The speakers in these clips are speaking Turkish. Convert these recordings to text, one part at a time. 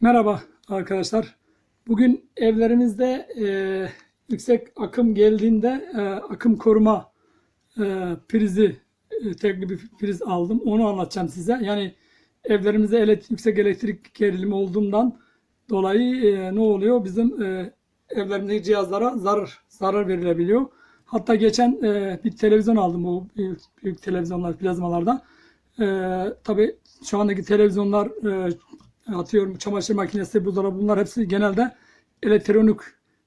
Merhaba arkadaşlar. Bugün evlerimizde e, yüksek akım geldiğinde e, akım koruma e, prizi e, tekli bir priz aldım. Onu anlatacağım size. Yani evlerimizde elektrik, yüksek elektrik gerilimi olduğundan dolayı e, ne oluyor? Bizim e, evlerimizdeki cihazlara zarar zarar verilebiliyor. Hatta geçen e, bir televizyon aldım bu büyük, büyük televizyonlar, plazmalarda. E, tabii şu andaki televizyonlar e, atıyorum çamaşır makinesi, buzdolabı bunlar hepsi genelde elektronik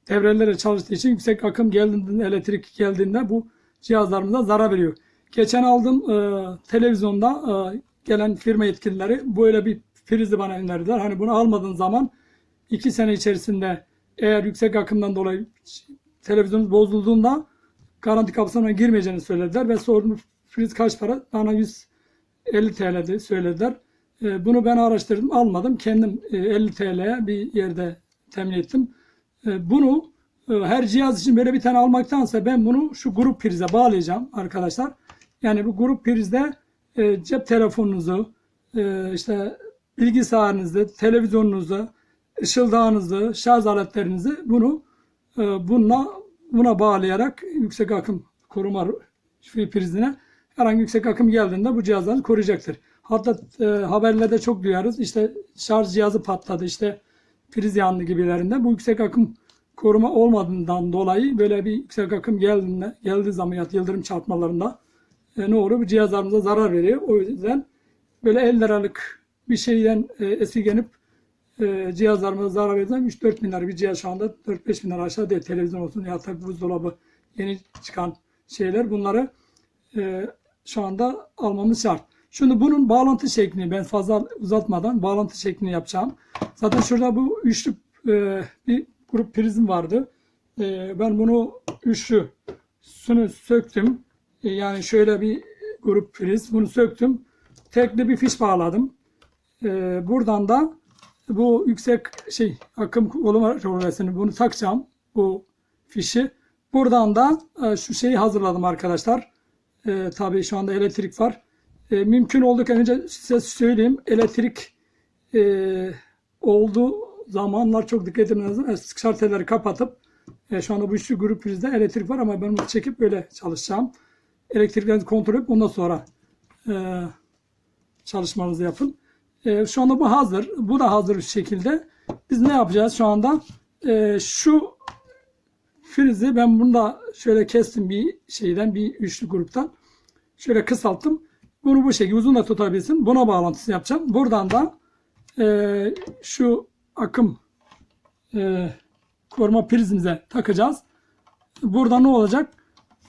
devrelerle çalıştığı için yüksek akım geldiğinde, elektrik geldiğinde bu cihazlarımıza zarar veriyor. Geçen aldığım e, televizyonda e, gelen firma yetkilileri böyle bir prizi bana önerdiler. Hani bunu almadığın zaman iki sene içerisinde eğer yüksek akımdan dolayı televizyonunuz bozulduğunda garanti kapsamına girmeyeceğini söylediler ve sordum priz kaç para? Bana 150 TL'di söylediler. E, Bunu ben araştırdım, almadım. Kendim e, 50 TL'ye bir yerde temin ettim. E, Bunu e, her cihaz için böyle bir tane almaktansa ben bunu şu grup prize bağlayacağım arkadaşlar. Yani bu grup prizde e, cep telefonunuzu, e, işte bilgisayarınızı, televizyonunuzu, ışıldağınızı, şarj aletlerinizi bunu e, bununla buna bağlayarak yüksek akım koruma prizine herhangi yüksek akım geldiğinde bu cihazları koruyacaktır. Hatta e, haberlerde çok duyarız. İşte şarj cihazı patladı, işte priz yandı gibilerinde. Bu yüksek akım koruma olmadığından dolayı böyle bir yüksek akım geldiğinde, geldiği zaman ya yıldırım çarpmalarında e, ne olur? Bu cihazlarımıza zarar veriyor. O yüzden böyle 50 liralık bir şeyden e, esirgenip e, cihazlarımıza zarar verirsem 3-4 bin lira bir cihaz şu anda 4-5 bin lira aşağı değil. Televizyon olsun ya tabii buzdolabı yeni çıkan şeyler bunları e, şu anda almamız şart. Şimdi bunun bağlantı şeklini ben fazla uzatmadan bağlantı şeklini yapacağım. Zaten şurada bu üçlü e, bir grup prizm vardı. E, ben bunu üçlüsünü söktüm. E, yani şöyle bir grup priz. Bunu söktüm. Tekli bir fiş bağladım. E, buradan da bu yüksek şey akım koluma rölesini bunu takacağım. Bu fişi. Buradan da e, şu şeyi hazırladım arkadaşlar. E, tabii şu anda elektrik var. E, mümkün oldukça önce size söyleyeyim. Elektrik e, olduğu zamanlar çok dikkat etmeniz lazım. E, kapatıp e, şu anda bu üçlü grup prizde elektrik var ama ben bunu çekip böyle çalışacağım. Elektriklerinizi kontrol edip ondan sonra e, çalışmanızı yapın. E, şu anda bu hazır. Bu da hazır bir şekilde. Biz ne yapacağız şu anda? E, şu frizi ben bunu da şöyle kestim bir şeyden bir üçlü gruptan. Şöyle kısalttım. Bunu bu şekilde uzun da tutabilsin. Buna bağlantısını yapacağım. Buradan da e, şu akım e, koruma prizimize takacağız. Burada ne olacak?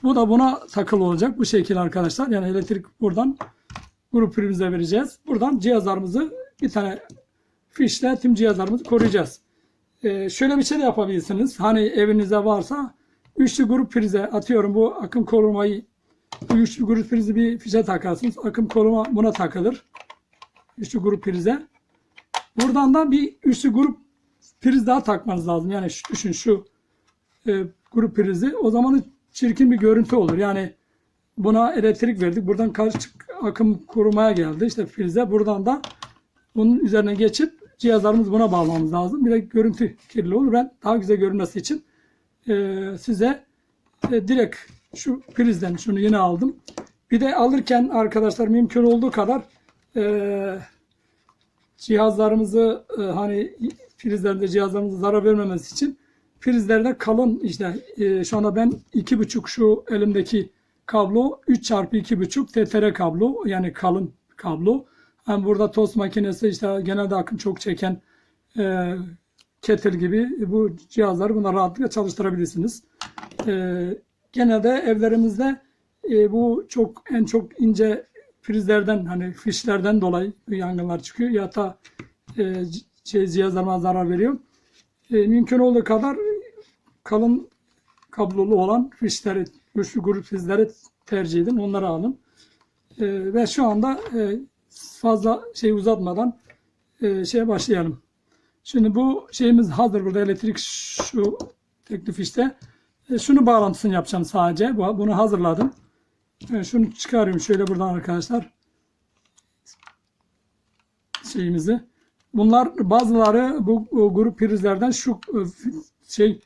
Bu da buna takılı olacak. Bu şekilde arkadaşlar. Yani elektrik buradan grup prizimize vereceğiz. Buradan cihazlarımızı bir tane fişle tüm cihazlarımızı koruyacağız. Ee, şöyle bir şey de yapabilirsiniz. Hani evinizde varsa üçlü grup prize atıyorum bu akım korumayı bu üçlü grup prizi bir fişe takarsınız. Akım koruma buna takılır. Üçlü grup prize. Buradan da bir üçlü grup priz daha takmanız lazım. Yani şu, düşün şu e, grup prizi. O zaman çirkin bir görüntü olur. Yani buna elektrik verdik. Buradan karşı akım korumaya geldi. İşte prize. Buradan da bunun üzerine geçip cihazlarımız buna bağlamamız lazım. Bir de görüntü kirli olur. Ben daha güzel görünmesi için e, size e, direkt şu prizden şunu yine aldım. Bir de alırken arkadaşlar mümkün olduğu kadar e, cihazlarımızı e, hani prizlerde cihazlarımıza zarar vermemesi için prizlerde kalın işte e, şu anda ben iki buçuk şu elimdeki kablo 3 çarpı iki buçuk TTR kablo yani kalın kablo. Hem burada tost makinesi işte genelde akım çok çeken e, kettle gibi bu cihazları buna rahatlıkla çalıştırabilirsiniz. E, genelde evlerimizde e, bu çok en çok ince prizlerden hani fişlerden dolayı yangınlar çıkıyor ya da e, şey, cihazlarına zarar veriyor. E, mümkün olduğu kadar kalın kablolu olan fişleri, güçlü grup fişleri tercih edin. Onları alın. E, ve şu anda e, fazla şey uzatmadan e, şeye başlayalım. Şimdi bu şeyimiz hazır burada elektrik şu teklif işte. E, şunu bağlantısını yapacağım sadece. Bu- Bunu hazırladım. E, şunu çıkarıyorum şöyle buradan arkadaşlar. Şeyimizi. bunlar bazıları bu, grup prizlerden şu e, şey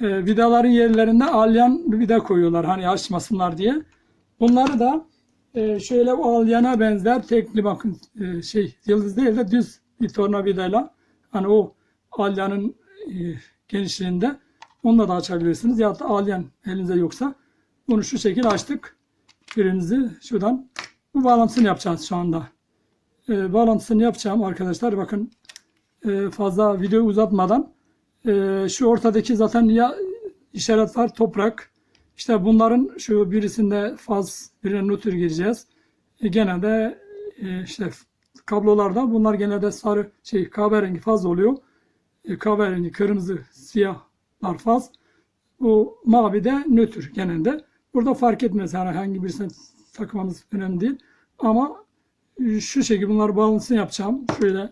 e, vidaların yerlerinde alyan vida koyuyorlar hani açmasınlar diye. Bunları da e, şöyle o alyana benzer tekli bakın e, şey yıldız değil de düz bir tornavidayla hani o alyanın e, genişliğinde onunla da açabilirsiniz. Ya da alyan elinizde yoksa bunu şu şekil açtık. Birinizi şuradan bu bağlantısını yapacağız şu anda. E, bağlantısını yapacağım arkadaşlar. Bakın e, fazla video uzatmadan e, şu ortadaki zaten ya işaret var toprak. İşte bunların şu birisinde faz, birine nötr gireceğiz. E, genelde e, işte kablolarda bunlar genelde sarı şey kahverengi faz oluyor. E, kahverengi, kırmızı, siyahlar faz. Bu mavi de nötr genelde. Burada fark etmez yani hangi birisine takmamız önemli değil. Ama e, şu şekilde bunları bağlantısını yapacağım. Şöyle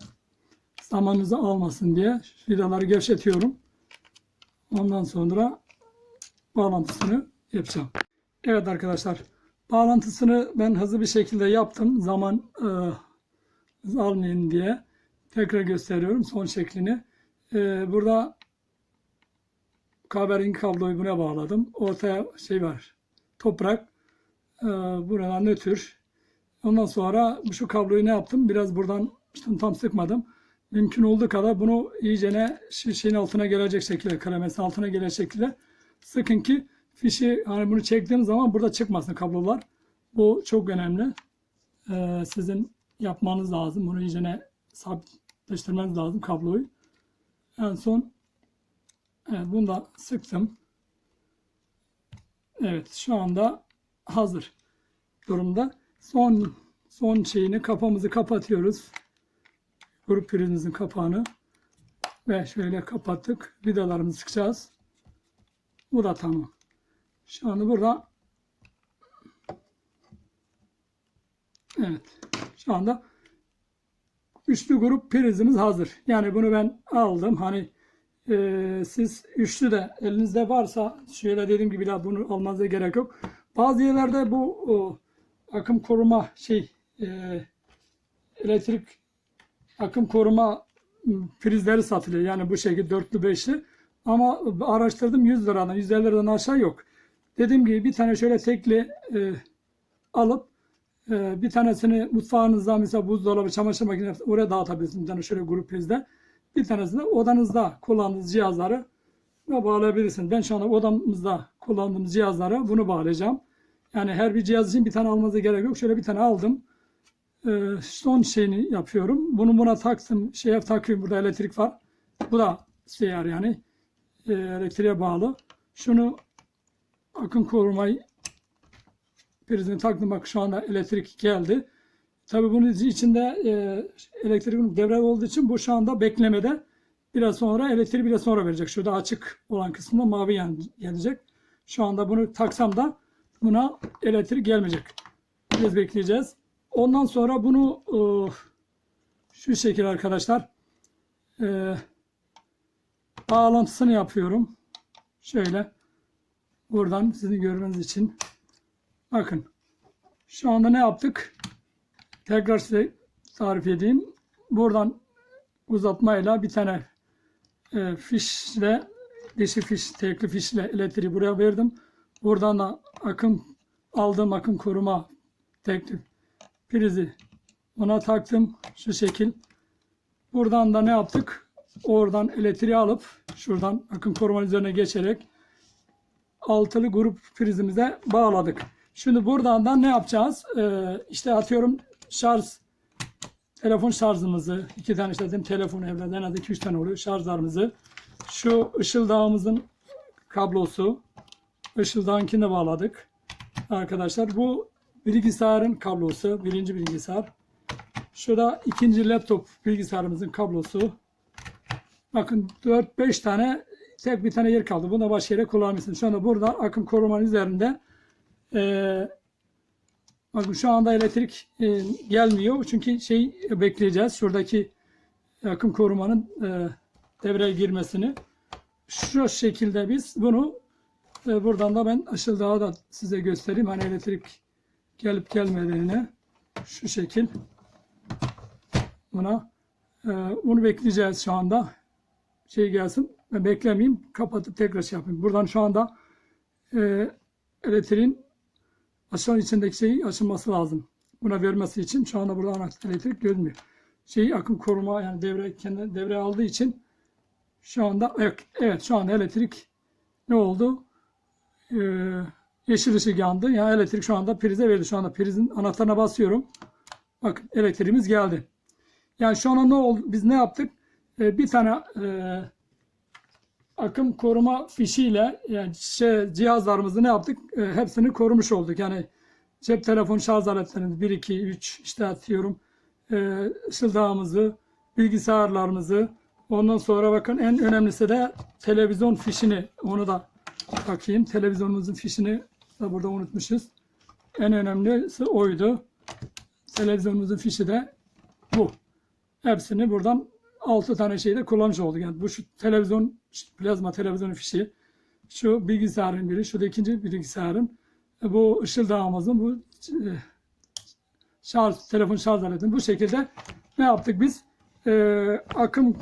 zamanınızı almasın diye vidaları gevşetiyorum. Ondan sonra bağlantısını yapacağım. Evet arkadaşlar bağlantısını ben hızlı bir şekilde yaptım. Zaman e, almayın diye tekrar gösteriyorum son şeklini. E, burada kahverengi kabloyu buna bağladım. Ortaya şey var toprak. E, buradan nötr. Ondan sonra şu kabloyu ne yaptım? Biraz buradan işte tam sıkmadım. Mümkün olduğu kadar bunu iyicene şişenin altına gelecek şekilde, kremesin altına gelecek şekilde sıkın ki fişi hani bunu çektiğiniz zaman burada çıkmasın kablolar. Bu çok önemli. Ee, sizin yapmanız lazım. Bunu iyicene sabitleştirmeniz lazım kabloyu. En son evet, bunu da sıktım. Evet şu anda hazır durumda. Son son şeyini kapağımızı kapatıyoruz. Grup prizimizin kapağını ve şöyle kapattık. Vidalarımızı sıkacağız. Bu da tamam. Anda burada Evet. Şu anda üçlü grup prizimiz hazır. Yani bunu ben aldım. Hani e, siz üçlü de elinizde varsa şöyle dediğim gibi la bunu almanıza gerek yok. Bazı yerlerde bu o, akım koruma şey e, elektrik akım koruma prizleri satılıyor. Yani bu şekilde dörtlü beşli. Ama araştırdım 100 liradan 150 liradan aşağı yok. Dediğim gibi bir tane şöyle tekli e, alıp e, bir tanesini mutfağınızda mesela buzdolabı, çamaşır makinesi oraya dağıtabilirsiniz. Bir tane şöyle grup prizde. Bir tanesini odanızda kullandığınız cihazları bağlayabilirsiniz. Ben şu anda odamızda kullandığımız cihazlara bunu bağlayacağım. Yani her bir cihaz için bir tane almanıza gerek yok. Şöyle bir tane aldım. Ee, son şeyini yapıyorum. Bunu buna taktım. Şeye takıyorum. Burada elektrik var. Bu da seyyar yani. Ee, elektriğe bağlı. Şunu akım korumayı prizini taktım. Bak şu anda elektrik geldi. Tabii bunun içinde e, elektriğin devre olduğu için bu şu anda beklemede. Biraz sonra elektriği biraz sonra verecek. Şurada açık olan kısmında mavi yan gelecek. Şu anda bunu taksam da buna elektrik gelmeyecek. Biraz bekleyeceğiz. Ondan sonra bunu e, şu şekilde arkadaşlar e, bağlantısını yapıyorum. Şöyle buradan sizin görmeniz için. Bakın şu anda ne yaptık? Tekrar size tarif edeyim. Buradan uzatmayla bir tane e, fişle dişi fiş, tekli fişle elektriği buraya verdim. Buradan da akım aldığım akım koruma tekli prizi ona taktım şu şekil. Buradan da ne yaptık? Oradan elektriği alıp şuradan akım koruma üzerine geçerek altılı grup prizimize bağladık. Şimdi buradan da ne yapacağız? Ee, işte atıyorum şarj telefon şarjımızı iki tane işledim telefon evde en az 2-3 tane oluyor şarjlarımızı şu ışıldağımızın kablosu ışıldağınkini bağladık arkadaşlar bu bilgisayarın kablosu birinci bilgisayar şurada ikinci laptop bilgisayarımızın kablosu bakın 4-5 tane tek bir tane yer kaldı bunu da başka yere kullanmışsınız şu anda burada akım korumanın üzerinde eee Bakın şu anda elektrik e, gelmiyor. Çünkü şey bekleyeceğiz. Şuradaki akım korumanın e, devreye girmesini. Şu şekilde biz bunu e, buradan da ben daha da size göstereyim. Hani elektrik gelip gelmediğini şu şekil buna e, onu bekleyeceğiz şu anda. Şey gelsin. Ben beklemeyeyim. Kapatıp tekrar şey yapayım. Buradan şu anda e, elektriğin aşağı içindeki şeyi açılması lazım. Buna vermesi için şu anda burada anahtar elektrik görünmüyor. Şeyi akım koruma yani devre kendi devre aldığı için şu anda evet şu anda elektrik ne oldu? Ee, yeşil ışık yandı. Yani elektrik şu anda prize verdi. Şu anda prizin anahtarına basıyorum. Bakın elektriğimiz geldi. Yani şu anda ne oldu? Biz ne yaptık? Ee, bir tane e, akım koruma fişiyle yani şey, cihazlarımızı ne yaptık? E, hepsini korumuş olduk. Yani cep telefon şarj aletlerimiz 1, 2, 3 işte atıyorum e, ışıldağımızı, bilgisayarlarımızı ondan sonra bakın en önemlisi de televizyon fişini onu da bakayım. Televizyonumuzun fişini da burada unutmuşuz. En önemlisi oydu. Televizyonumuzun fişi de bu. Hepsini buradan 6 tane şeyde kullanmış olduk. Yani bu şu televizyon, plazma televizyonun fişi, şu bilgisayarın biri, şu da ikinci bilgisayarın, e, bu ışıldağımızın, bu e, şarj, telefon şarj aletinin bu şekilde ne yaptık biz? E, akım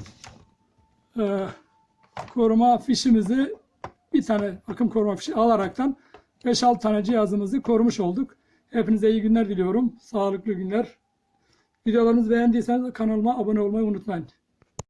e, koruma fişimizi bir tane akım koruma fişi alaraktan 5-6 tane cihazımızı korumuş olduk. Hepinize iyi günler diliyorum. Sağlıklı günler. Videolarımızı beğendiyseniz kanalıma abone olmayı unutmayın.